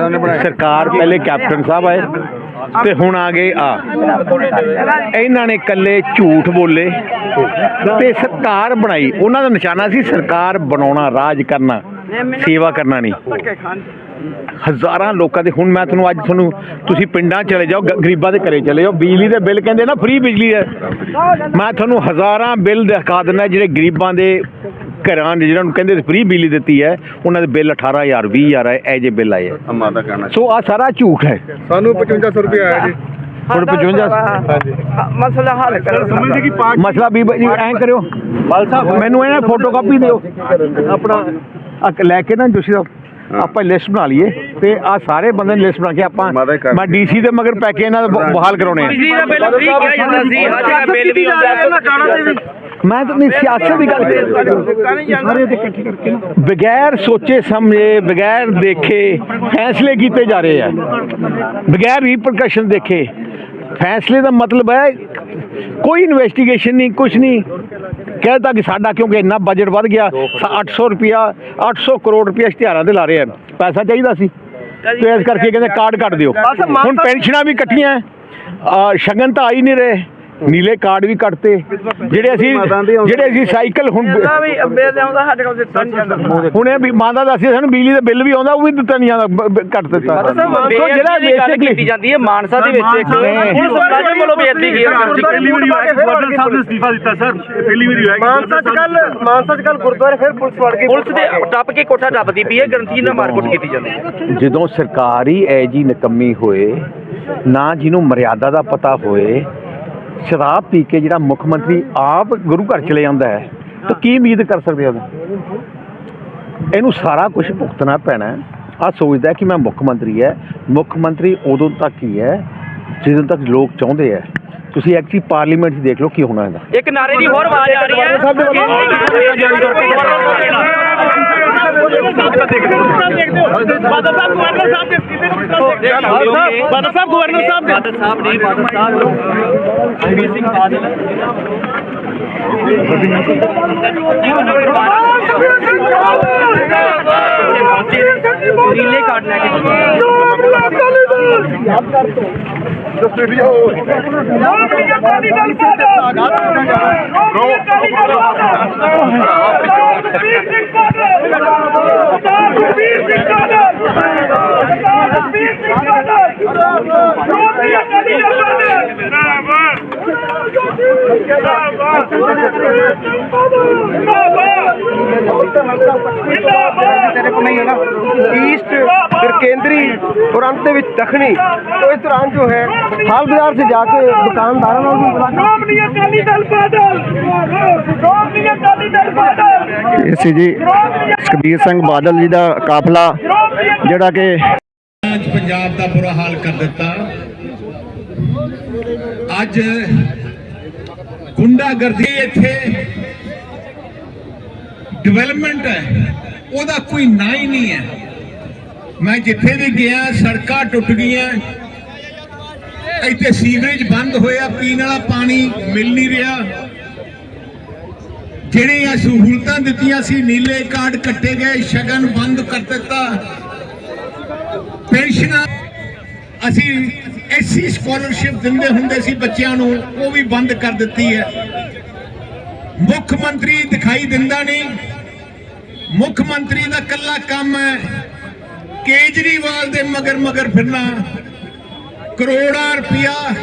ਸਰਕਾਰ ਪਹਿਲੇ ਕੈਪਟਨ ਸਾਹਿਬ ਆਏ ਤੇ ਹੁਣ ਆ ਗਏ ਆ। ਇਹਨਾਂ ਨੇ ਇਕੱਲੇ ਝੂਠ ਬੋਲੇ ਤੇ ਸਰਕਾਰ ਬਣਾਈ। ਉਹਨਾਂ ਦਾ ਨਿਸ਼ਾਨਾ ਸੀ ਸਰਕਾਰ ਬਣਾਉਣਾ, ਰਾਜ ਕਰਨਾ, ਸੇਵਾ ਕਰਨਾ ਨਹੀਂ। ਹਜ਼ਾਰਾਂ ਲੋਕਾਂ ਦੇ ਹੁਣ ਮੈਂ ਤੁਹਾਨੂੰ ਅੱਜ ਤੁਹਾਨੂੰ ਤੁਸੀਂ ਪਿੰਡਾਂ ਚਲੇ ਜਾਓ ਗਰੀਬਾਂ ਦੇ ਘਰੇ ਚਲੇ ਜਾਓ। ਬਿਜਲੀ ਦੇ ਬਿੱਲ ਕਹਿੰਦੇ ਨਾ ਫ੍ਰੀ ਬਿਜਲੀ ਹੈ ਮੈਂ ਤੁਹਾਨੂੰ ਹਜ਼ਾਰਾਂ ਬਿੱਲ ਦਿਖਾ ਦਿੰਦਾ ਜਿਹੜੇ ਗਰੀਬਾਂ ਦੇ ਘਰਾਂ ਦੇ ਜਿਹਨਾਂ ਨੂੰ ਕਹਿੰਦੇ ਫ੍ਰੀ ਬਿਜਲੀ ਦਿੱਤੀ ਹੈ ਉਹਨਾਂ ਦੇ ਬਿੱਲ 18000 20000 ਆਏ ਇਹ ਜੇ ਬਿੱਲ ਆਏ ਹੈ ਅੰਮਾ ਦਾ ਕਹਿਣਾ। ਸੋ ਆ ਸਾਰਾ ਝੂਠ ਹੈ। ਸਾਨੂੰ 5500 ਰੁਪਏ ਆਇਆ ਜੀ। ਹੁਣ 55 ਮਸਲਾ ਹੱਲ ਕਰੋ। ਸਮਝਦੇ ਕਿ ਪਾਰਟੀ ਮਸਲਾ ਵੀ ਜੀ ਐਂ ਕਰਿਓ। ਬਾਲ ਸਾਹਿਬ ਮੈਨੂੰ ਇਹਨਾਂ ਫੋਟੋ ਕਾਪੀ ਦਿਓ। ਆਪਣਾ ਆ ਲੈ ਕੇ ਨਾ ਜੋਸ਼ੀ ਸਾਹਿਬ ਆਪਾਂ ਲਿਸਟ ਬਣਾ ਲਈਏ ਤੇ ਆ ਸਾਰੇ ਬੰਦੇ ਨੇ ਲਿਸਟ ਬਣਾ ਕੇ ਆਪਾਂ ਮੈਂ ਡੀਸੀ ਦੇ ਮਗਰ ਪੈ ਕੇ ਇਹਨਾਂ ਦਾ ਬ- ਬਹਾਲ ਕਰਾਉਣੇ ਆ। ਬਿਜਲੀ ਦਾ ਬਿੱਲ ਫ੍ਰੀ ਕਿਹਾ ਜਾਂਦਾ ਸੀ ਅੱਜ ਦਾ ਬਿੱਲ ਵੀ ਆਉਂਦਾ। ਹੈ ਮੈਂ ਤਾਂ ਨਹੀਂ ਸਿਆਸਤ ਦੀ ਗੱਲ ਕਰ ਸਾਰੇ ਤੇ ਇਕੱਠੇ ਕਰਕੇ ਨਾ। ਬਗੈਰ ਸੋਚੇ ਸਮਝੇ ਬਗੈਰ ਦੇਖੇ ਫੈਸਲੇ ਕੀਤੇ ਜਾ ਰਹੇ ਆ। ਬਗੈਰ ਰੀਪਰਕਸ਼ਨ ਦੇਖੇ। ਫੈਸਲੇ ਦਾ ਮਤਲਬ ਹੈ ਕੋਈ ਇਨਵੈਸਟੀਗੇਸ਼ਨ ਨਹੀਂ ਕੁਝ ਨਹੀਂ। ਕਹਿਤਾ ਕਿ ਸਾਡਾ ਕਿਉਂਕਿ ਇੰਨਾ ਬਜਟ ਵੱਧ ਗਿਆ ਸਾ- 800 ਰੁਪਿਆ 800 ਕਰੋੜ ਰੁਪਿਆ ਇਸ਼ਤਿਹਾਰਾਂ ਦੇ ਲਾ ਰਹੇ ਆ ਪੈਸਾ ਚਾਹੀਦਾ ਸੀ। ਤੇ ਇਸ ਕਰਕੇ ਕਹਿੰਦੇ ਕਾਰਡ ਕੱਟ ਦਿਓ। ਹੁਣ ਪੈਨਸ਼ਨਾਂ ਵੀ ਕੱਟੀਆਂ ਆ, ਸ਼ਗਨ ਤਾਂ ਆ ਹੀ ਨਹੀਂ ਰਹੇ। ਨੀਲੇ ਕਾਰਡ ਵੀ ਕੱਟਤੇ ਜਿਹੜੇ ਅਸੀਂ ਜਿਹੜੇ ਅਸੀਂ ਸਾਈਕਲ ਹੁਣ ਇਹਦਾ ਵੀ ਬਿੱਲ ਆਉਂਦਾ ਸਾਡੇ ਕੋਲ ਦਿੱਤਾ ਨਹੀਂ ਜਾਂਦਾ। ਹੁਣੇ ਵੀ ਮਾਂ ਦਾ ਦੱਸਿਆ ਸਾਨੂੰ ਬਿਜਲੀ ਦਾ ਬਿੱਲ ਵੀ ਆਉਂਦਾ ਉਹ ਵੀ ਦਿੱਤਾ ਨਹੀਂ ਬ- ਕੱਟ ਦਿੱਤਾ। ਸੋ ਜਿਹੜਾ ਦੀ ਕੀਤੀ ਬੇਸਿਕਲੀ ਜਾਂਦੀ ਹੈ ਮਾਨਸਾ ਦੇ ਵਿੱਚ ਇੱਕ ਨਹੀਂ। ਪੁਲਿਸ ਮੁਲਾਜ਼ਮ ਵੱਲੋਂ ਬੇਅਦਬੀ ਕੀ ਕਰਦੀ ਪਹਿਲੀ ਵਾਰੀ ਗਵਰਨਰ ਸਾਹਿਬ ਨੇ ਅਸਤੀਫਾ ਦਿੱਤਾ ਸਰ। ਇਹ ਪਹਿਲੀ ਵਾਰੀ ਹੋਇਆ ਮਾਨਸਾ ਚ ਕੱਲ ਮਾਨਸਾ ਚ ਕੱਲ ਗੁਰਦੁਆਰੇ ਫਿਰ ਪੁਲਿਸ ਵੜ ਗਈ। ਪੁਲਿਸ ਦੇ ਟੱਪ ਕੇ ਕੋਠਾ ਟੱਪਦੀ ਪਈ ਹੈ ਗਰੰਟੀ ਨਾਲ ਮਾਰਕੁੱਟ ਕੀਤੀ ਜਾਂਦੀ ਹੈ। ਜਦੋਂ ਸਰਕਾਰ ਹੀ ਐ ਜੀ ਨਿਕੰਮੀ ਹੋਏ ਨਾ ਜਿਹਨੂੰ ਮਰਿਆਦਾ ਦਾ ਪਤਾ ਹੋਏ ਸ਼ਰਾਬ ਪੀ ਕੇ ਜਿਹੜਾ ਮੁੱਖ ਮੰਤਰੀ ਆਪ ਗੁਰੂ ਘਰ ਚਲੇ ਜਾਂਦਾ ਹੈ, ਤਾਂ ਕੀ ਉਮੀਦ ਕਰ ਸਕਦੇ ਉਹਦਾ? ਇਹਨੂੰ ਸਾਰਾ ਕੁਝ ਭੁਗਤਣਾ ਪੈਣਾ ਆ ਸੋਚਦਾ ਕਿ ਮੈਂ ਮੁੱਖ ਮੰਤਰੀ ਹੈ। ਮੁੱਖ ਮੰਤਰੀ ਉਦੋਂ ਤੱਕ ਹੀ ਹੈ, ਜਦੋਂ ਤੱਕ ਲੋਕ ਚਾਹੁੰਦੇ ਹੈ। ਤੁਸੀਂ ਐਕਚੁਅਲੀ ਪਾਰਲੀਮੈਂਟ 'ਚ ਦੇਖ ਲਓ ਕੀ ਹੋਣਾ ਇਹਦਾ। ਇੱਕ ਨਾਰੇ ਦੀ ਹੋਰ ਆਵਾਜ਼ ਆ ਰਹੀ ਹੈ। ਬਾਦਲ ਸਾਹਿਬ ਗਵਰਨਰ ਸਾਹਿਬ ਬਾਦਲ ਸਾਹਿਬ ਨਹੀਂ ਬਾਦਲ ਸਾਹਿਬ ਸ਼੍ਰੀ ਸਿੰਘ ਬਾਦਲ ਨੀਲੇ ਕਾਰਡ ਲੈ ਕੇ। ਯਾਦ ਕਰ ਤੋ। ਦੱਸੇ ਵੀ ਹੋ ਰੋ ਤੇਰੇ ਕੋਲ ਨਹੀਂ ਹੈ ਨਾ ईस्ट फिर केंद्री और अंत ਦੇ ਵਿੱਚ ਦੱਖਣੀ तो इस दौरान जो है हाल बाजार से जाके दुकानदारों ਨਾਲ भी मुलाकात ਇਹ ਸੀ ਜੀ ਕਬੀਰ ਸਿੰਘ ਬਾਦਲ ਜੀ ਦਾ ਕਾਫਲਾ ਜਿਹੜਾ ਕਿ ਅੱਜ ਪੰਜਾਬ ਦਾ ਬੁਰਾ ਹਾਲ ਕਰ ਦਿੱਤਾ ਅੱਜ ਗੁੰਡਾਗਰਦੀ ਇੱਥੇ ਡਿਵੈਲਪਮੈਂਟ ਹੈ। ਉਹਦਾ ਕੋਈ ਨਾਂ ਹੀ ਨਹੀਂ ਹੈ। ਮੈਂ ਜਿੱਥੇ ਵੀ ਗਿਆ, ਸੜਕਾਂ ਟੁੱਟ ਗਈਆਂ। ਇੱਥੇ ਸੀਵਰੇਜ ਬੰਦ ਹੋਇਆ, ਪੀਣ ਵਾਲਾ ਪਾਣੀ ਮਿਲ ਨਹੀਂ ਰਿਹਾ। ਜਿਹੜੀਆਂ ਸਹੂਲਤਾਂ ਦਿੱਤੀਆਂ ਸੀ, ਨੀਲੇ ਕਾਰਡ ਕੱਟੇ ਗਏ, ਸ਼ਗਨ ਬੰਦ ਕਰ ਦਿੱਤਾ। ਪੈਨਸ਼ਨਾਂ ਅਸੀਂ ਐਸੀ ਸਕਾਲਰਸ਼ਿਪ ਦਿੰਦੇ ਹੁੰਦੇ ਸੀ ਬੱਚਿਆਂ ਨੂੰ, ਉਹ ਵੀ ਬੰਦ ਕਰ ਦਿੱਤੀ ਹੈ। ਮੁੱਖ ਮੰਤਰੀ ਦਿਖਾਈ ਦਿੰਦਾ ਨਹੀਂ। ਮੁੱਖ ਮੰਤਰੀ ਦਾ ਕੱਲਾ ਕੰਮ ਹੈ ਕੇਜਰੀਵਾਲ ਦੇ ਮਗਰ ਮਗਰ ਫਿਰਨਾ। ਕਰੋੜਾਂ ਰੁਪਇਆ,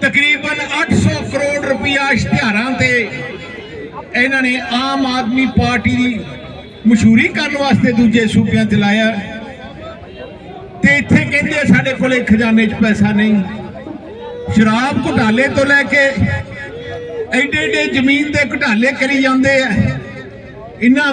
ਤਕਰੀਬਨ 800 ਕਰੋੜ ਰੁਪਇਆ ਇਸ਼ਤਿਹਾਰਾਂ ਤੇ ਇਹਨਾਂ ਨੇ ਆਮ ਆਦਮੀ ਪਾਰਟੀ ਦੀ ਮਸ਼ਹੂਰੀ ਕਰਨ ਵਾਸਤੇ ਦੂਜੇ ਸੂਬਿਆਂ ਚ ਲਾਇਆ। ਕਹਿੰਦੇ ਸਾਡੇ ਕੋਲੇ ਖਜ਼ਾਨੇ 'ਚ ਪੈਸਾ ਨਹੀਂ। ਸ਼ਰਾਬ ਘੁਟਾਲੇ ਤੋਂ ਲੈ ਕੇ ਐਡੇ ਐਡੇ ਜ਼ਮੀਨ ਦੇ ਘੁਟਾਲੇ ਕਰੀ ਜਾਂਦੇ ਆ। ਇਨ੍ਹਾਂ